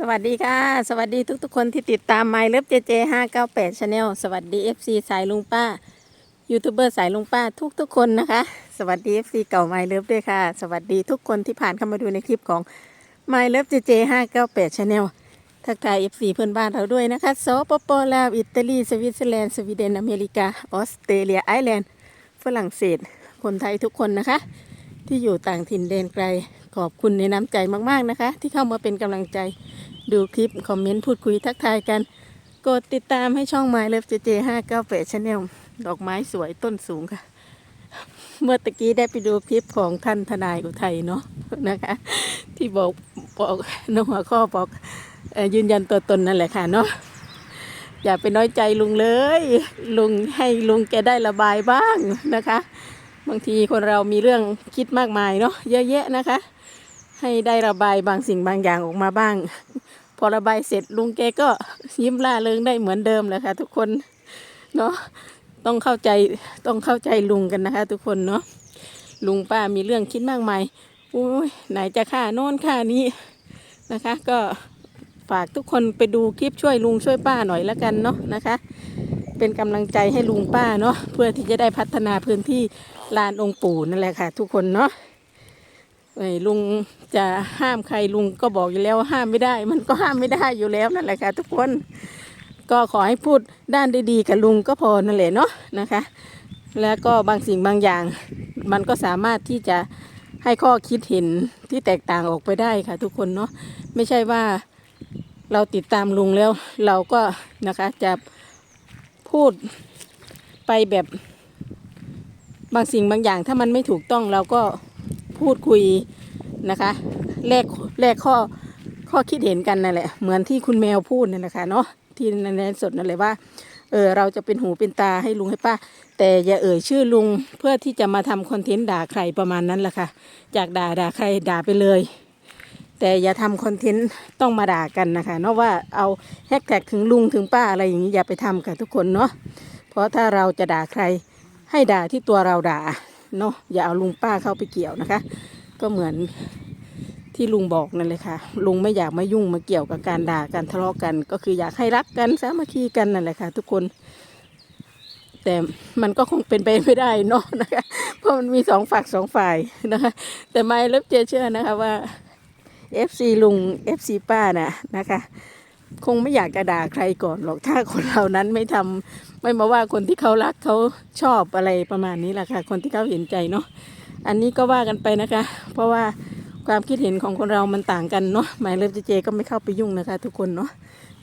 สวัสดีค่ะ สวัสดีทุกๆคนที่ติดตาม My Love JJ 598 Channel สวัสดี FC สายลุงป้ายูทูบเบอร์สายลุงป้าทุกๆคนนะคะ สวัสดี FC เก่า My Love ด้วยค่ะ สวัสดีทุกคนที่ผ่านเข้ามาดูในคลิปของ My Love JJ 598 Channel ทักทาย FC เพื่อนบ้านเราด้วยนะคะสปปลาวอิตาลีสวิตเซอร์แลนด์สวีเดนอเมริกาออสเตรเลียไอร์แลนด์ฝรั่งเศส คนไทยทุกคนนะคะ ที่อยู่ต่างถิ่นแดนไกล ขอบคุณในน้ำใจมากๆนะคะ ที่เข้ามาเป็นกำลังใจดูคลิป คอมเมนต์ พูดคุยทักทายกัน กดติดตามให้ช่อง My Love JJ 598 Channel ดอกไม้สวยต้นสูงค่ะ เมื่อตะกี้ได้ไปดูคลิปของท่านทนายอุทัยเนาะนะคะ ที่บอกบอกนหัวข้อบอกยืนยันตัวตนนั่นแหละค่ะเนาะอย่าไปน้อยใจลุงเลย ลุงให้ลุงแกได้ระบายบ้างนะคะ บางทีคนเรามีเรื่องคิดมากมายเนาะเยอะแยะนะคะ ให้ได้ระบายบางสิ่งบางอย่างออกมาบ้าง พอระบายเสร็จลุงแกก็ยิ้มล่าเริงได้เหมือนเดิมแหละค่ะ ทุกคนเนาะต้องเข้าใจต้องเข้าใจลุงกันนะคะ ทุกคนเนาะลุงป้ามีเรื่องคิดมากมายอุ้ยไหนจะค่าโน่นค่านี้นะคะ ก็ฝากทุกคนไปดูคลิปช่วยลุงช่วยป้าหน่อยละกันเนาะนะคะ เป็นกำลังใจให้ลุงป้าเนาะเพื่อที่จะได้พัฒนาพื้นที่ลานองค์ปู่นั่นแหละค่ะ ทุกคนเนาะ ลุงจะห้ามใครลุงก็บอกอยู่แล้วห้ามไม่ได้ มันก็ห้ามไม่ได้อยู่แล้วนั่นแหละค่ะทุกคน ก็ขอให้พูดด้านดีๆกับลุงก็พอนั่นแหละเนาะนะคะ แล้วก็บางสิ่งบางอย่าง มันก็สามารถที่จะให้ข้อคิดเห็นที่แตกต่างออกไปได้ค่ะ ทุกคนเนาะไม่ใช่ว่าเราติดตามลุงแล้ว เราก็นะคะจะพูดไปแบบบางสิ่งบางอย่างถ้ามันไม่ถูกต้องเราก็ พูดคุยนะคะแลกแลกข้อข้อคิดเห็นกันนั่นแหละ เหมือนที่คุณแมวพูดนั่นแหละค่ะเนาะที่ในในสดนั่นเลยว่าเออเราจะเป็นหูเป็นตาให้ลุงให้ป้า แต่อย่าเอ่ยชื่อลุงเพื่อที่จะมาทำคอนเทนต์ด่าใครประมาณนั้นแหละค่ะจากด่าด่าใครด่าไปเลย แต่อย่าทำคอนเทนต์ต้องมาด่ากันนะคะเนาะว่าเอาแฮกแท็กถึงลุงถึงป้าอะไรอย่างนี้อย่าไปทำค่ะทุกคนเนาะเพราะถ้าเราจะด่าใครให้ด่าที่ตัวเราด่า เนาะอย่าเอาลุงป้าเข้าไปเกี่ยวนะคะ ก็เหมือนที่ลุงบอกนั่นเลยค่ะ ลุงไม่อยากมายุ่งมาเกี่ยวกับการด่ากันทะเลาะกัน ก็คืออยากให้รักกันสามัคคีกันนั่นแหละค่ะ ทุกคน แต่มันก็คงเป็นไปไม่ได้เนาะนะคะ เพราะมันมีสองฝักสองฝ่ายนะคะ แต่ไม่เลิฟเจเชื่อนะคะว่า FC ลุง FC ป้าน่ะนะคะ คงไม่อยากจะด่าใครก่อนหรอกถ้าคนเหล่านั้นไม่ทำ ไม่มาว่าคนที่เขารักเขาชอบอะไรประมาณนี้แหละค่ะ คนที่เขาเห็นใจเนาะอันนี้ก็ว่ากันไปนะคะ เพราะว่าความคิดเห็นของคนเรามันต่างกันเนาะหมายเลิฟเจเจก็ไม่เข้าไปยุ่งนะคะ ทุกคนเนาะ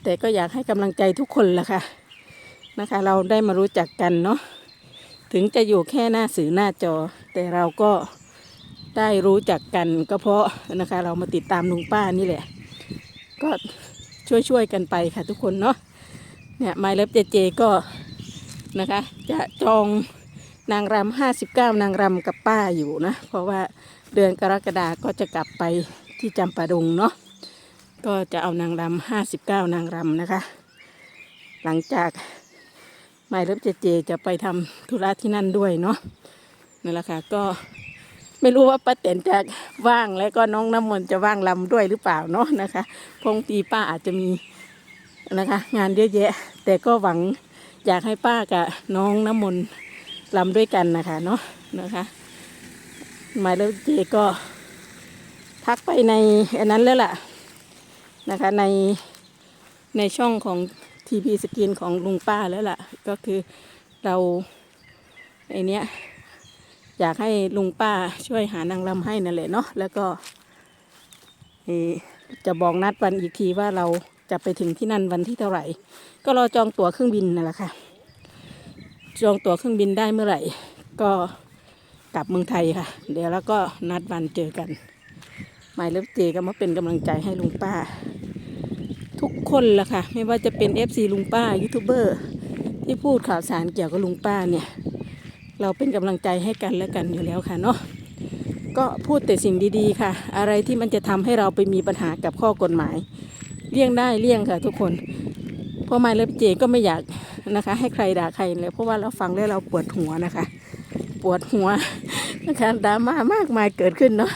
แต่ก็อยากให้กำลังใจทุกคนแหละค่ะนะคะ เราได้มารู้จักกันเนาะถึงจะอยู่แค่หน้าสื่อหน้าจอ แต่เราก็ได้รู้จักกันก็เพราะนะคะ เรามาติดตามลุงป้านี่แหละ ก็ช่วยๆกันไปค่ะทุกคนเนาะเนี่ยหมายเลิฟเจเจก็ นะคะ จะจองนางรำห้าสิบเก้านางรำกับป้าอยู่นะ เพราะว่าเดือนกรกฎาก็จะกลับไปที่จำปาดงเนาะก็จะเอานางรำห้าสิบเก้านางรำนะคะ หลังจากไม่เลิฟเจเจจะไปทำธุระที่นั่นด้วยเนาะนั่นแหละค่ะก็ไม่รู้ว่าป้าเต็นจะว่างแล้วก็น้องน้ำมนต์จะว่างรำด้วยหรือเปล่าเนาะนะคะ พงตีป้าอาจจะมีนะคะ งานเยอะแยะ แต่ก็หวัง อยากให้ป้ากับน้องน้ำมนต์ลำด้วยกันนะคะเนาะนะคะหมายเลขเจก็ทักไปในอันนั้นแล้วล่ะนะคะในในช่องของทีพีสกินของลุงป้าแล้วล่ะ ก็คือเราไอเนี้ยอยากให้ลุงป้าช่วยหานางรำให้นั่นแหละเนาะแล้วก็จะบอกนัดวันอีกทีว่าเรา จะไปถึงที่นั่นวันที่เท่าไหร่ ก็รอจองตั๋วเครื่องบินนั่นแหละค่ะ จองตั๋วเครื่องบินได้เมื่อไหร่ ก็กลับเมืองไทยค่ะ เดี๋ยวแล้วก็นัดวันเจอกันหมายเลิฟเจก็มาเป็นกำลังใจให้ลุงป้า ทุกคนละค่ะ ไม่ว่าจะเป็น FC ลุงป้ายูทูบเบอร์ที่พูดข่าวสารเกี่ยวกับลุงป้าเนี่ย เราเป็นกำลังใจให้กันและกันอยู่แล้วค่ะเนาะก็พูดแต่สิ่งดีๆค่ะ อะไรที่มันจะทำให้เราไปมีปัญหากับข้อกฎหมาย เลี่ยงได้เลี่ยงค่ะ ทุกคนเพราะหมายเลิฟเจก็ไม่อยากนะคะ ให้ใครด่าใครเลย เพราะว่าเราฟังแล้วเราปวดหัวนะคะ ปวดหัวนะคะดราม่ามากมายเกิดขึ้นเนาะ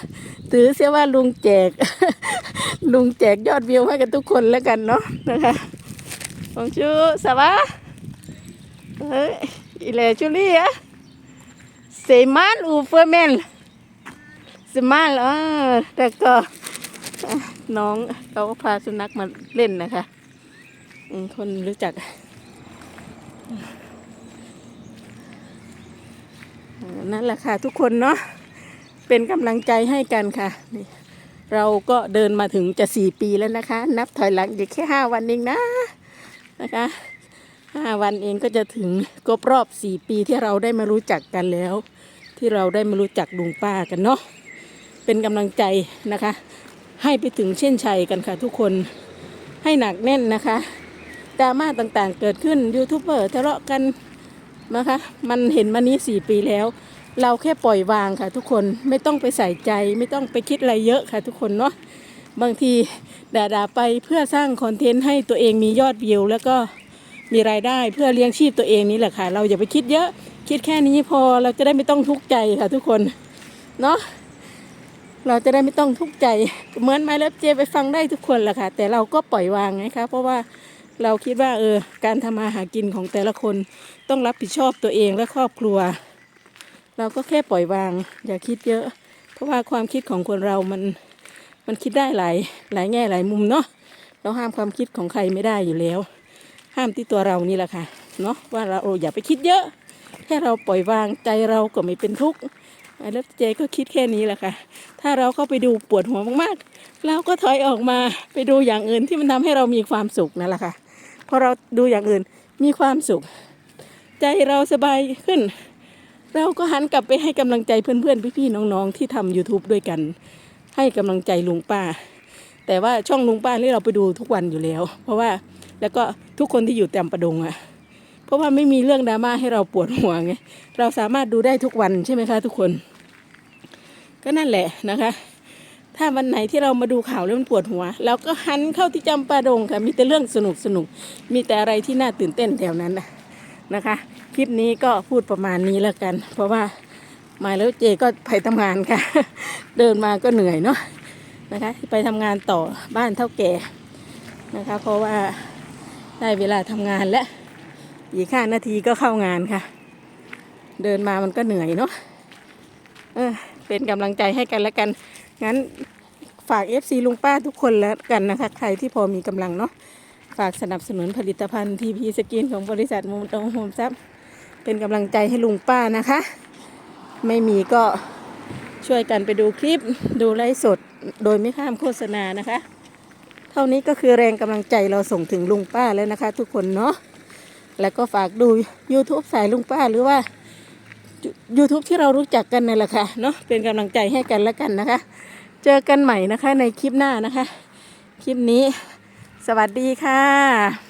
ถือเสียว่าลุงแจก ลุงแจกยอดวิวให้กันทุกคนแล้วกันเนาะนะคะของชูสวะเฮ้ยอีเลชูลี่อะเซมันอูเฟอร์แมนเซมันเออแต่ก็อะ น้องเขาก็พาสุนัขมาเล่นนะคะคนรู้จักนั่นแหละค่ะทุกคนเนาะเป็นกำลังใจให้กันค่ะ เราก็เดินมาถึงจะสี่ปีแล้วนะคะ นับถอยหลังอีกแค่ห้าวันเองนะนะคะห้าวันเองก็จะถึงครบรอบสี่ปีที่เราได้มารู้จักกันแล้ว ที่เราได้มารู้จักลุงป้ากันเนาะเป็นกำลังใจนะคะ ให้ไปถึงเช่นชัยกันค่ะทุกคนให้หนักแน่นนะคะดราม่าต่างๆ เกิดขึ้นยูทูบเบอร์ทะเลาะกันนะคะมันเห็นมานี้สี่ปีแล้ว เราแค่ปล่อยวางค่ะทุกคนไม่ต้องไปใส่ใจ ไม่ต้องไปคิดอะไรเยอะค่ะทุกคนเนาะบางทีด่าๆไปเพื่อสร้างคอนเทนต์ให้ตัวเองมียอดวิวแล้วก็มีรายได้เพื่อเลี้ยงชีพตัวเองนี่แหละค่ะ เราอย่าไปคิดเยอะคิดแค่นี้พอเราจะได้ไม่ต้องทุกข์ใจค่ะทุกคนเนาะ เราจะได้ไม่ต้องทุกข์ใจ เหมือนไมเลิฟเจไปฟังได้ทุกคนแหละค่ะ แต่เราก็ปล่อยวางไงคะ เพราะว่าเราคิดว่าเออการทำมาหากินของแต่ละคนต้องรับผิดชอบตัวเองและครอบครัว เราก็แค่ปล่อยวาง อย่าคิดเยอะ เพราะว่าความคิดของคนเรามันมันคิดได้หลายหลายแง่หลายมุมเนาะเราห้ามความคิดของใครไม่ได้อยู่แล้ว ห้ามที่ตัวเรานี่แหละค่ะเนาะว่าเราอย่าไปคิดเยอะ แค่เราปล่อยวางใจเราก็ไม่เป็นทุกข์ แล้วเจก็คิดแค่นี้แหละค่ะ ถ้าเราเข้าไปดูปวดหัวมากๆ เราก็ถอยออกมาไปดูอย่างอื่นที่มันทำให้เรามีความสุขนั่นแหละค่ะ พอเราดูอย่างอื่นมีความสุข ใจเราสบายขึ้น เราก็หันกลับไปให้กำลังใจเพื่อนๆ พี่ๆ น้องๆ ที่ทำ YouTube ด้วยกัน ให้กำลังใจลุงป้า แต่ว่าช่องลุงป้านี่เราไปดูทุกวันอยู่แล้ว เพราะว่าแล้วก็ทุกคนที่อยู่แตมประดงอะ เพราะว่าไม่มีเรื่องดราม่าให้เราปวดหัวไงเราสามารถดูได้ทุกวันใช่ไหมคะทุกคน ก็นั่นแหละนะคะ ถ้าวันไหนที่เรามาดูข่าวแล้วมันปวดหัวเราก็หันเข้าที่จำปาดงค่ะ มีแต่เรื่องสนุกสนุกมีแต่อะไรที่น่าตื่นเต้นแถวนั้นนะนะคะ คลิปนี้ก็พูดประมาณนี้แล้วกัน เพราะว่ามาแล้วเจก็ไปทำงานค่ะ เดินมาก็เหนื่อยเนาะนะคะไปทำงานต่อบ้านเท่าแก่นะคะ เพราะว่าได้เวลาทำงานแล้ว อีกห้านาทีก็เข้างานค่ะ เดินมามันก็เหนื่อยเนาะเออเป็นกำลังใจให้กันแล้วกัน งั้นฝาก FC ลุงป้าทุกคนแล้วกันนะคะ ใครที่พอมีกำลังเนาะฝากสนับสนุนผลิตภัณฑ์ทีพีสกินของบริษัทมูตองโฮมซับเป็นกำลังใจให้ลุงป้านะคะ ไม่มีก็ช่วยกันไปดูคลิปดูไลฟ์สดโดยไม่ข้ามโฆษณานะคะ เท่านี้ก็คือแรงกำลังใจเราส่งถึงลุงป้าแล้วนะคะ ทุกคนเนาะ แล้วก็ฝากดู YouTube สายลุงป้าหรือว่า YouTube ที่เรารู้จักกันนั่นแหละค่ะเนาะเป็นกำลังใจให้กันแล้วกันนะคะ เจอกันใหม่นะคะในคลิปหน้านะคะ คลิปนี้ สวัสดีค่ะ